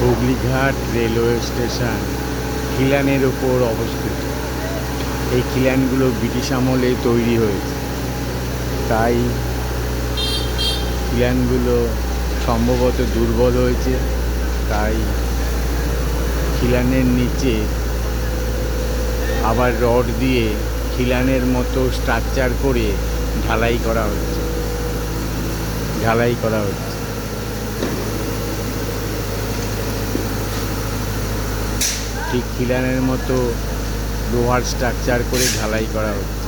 Hooghly Ghat railway station খিলানের ওপর অবস্থিত। এই খিলানগুলো ব্রিটিশ আমলে তৈরি হয়েছে। তাই খিলানগুলো সম্ভবত দুর্বল হয়েছে। তাই খিলানের নিচে আবার রড দিয়ে খিলানের মতো স্ট্রাকচার করে ঢালাই করা হচ্ছে। ঢালাই করা হচ্ছে। ঠিক খিলানের মতো লোহার স্ট্রাকচার করে ঢালাই করা হচ্ছে।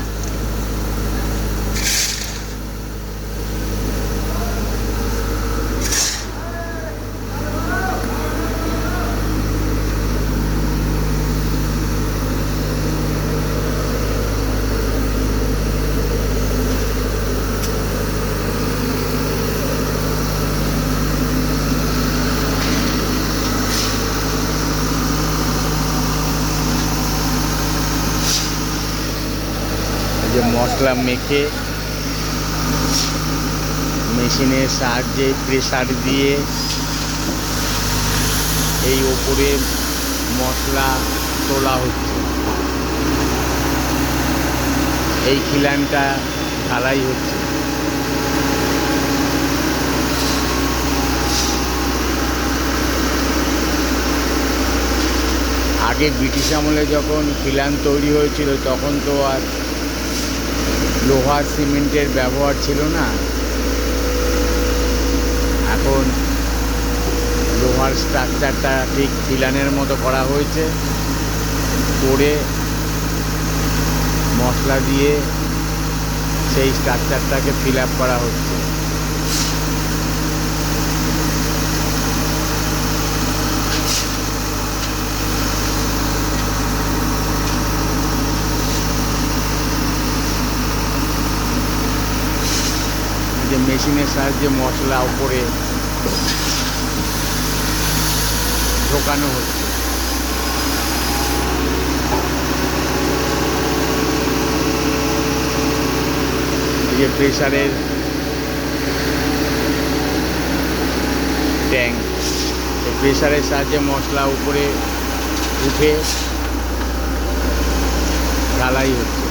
মশলা মেখে মেশিনের সাহায্যে প্রেসার দিয়ে এই ওপরে মশলা তোলা হচ্ছে। এই খিলানটা ঢালাই হচ্ছে। আগে ব্রিটিশ আমলে যখন খিলান তৈরি হয়েছিল, তখন তো আর লোহার সিমেন্টের ব্যবহার ছিল না। এখন লোহার স্ট্রাকচারটা ঠিক ফিলানের মতো করা হয়েছে। করে মশলা দিয়ে সেই স্ট্রাকচারটাকে ফিল আপ করা হচ্ছে। যে মেশিনের সাহায্যে মশলা উপরে ঢোকানো হচ্ছে। যে প্রেশারের ট্যাঙ্ক প্রেশারের সাহায্যে মশলা উপরে উঠে ঢালাই হচ্ছে।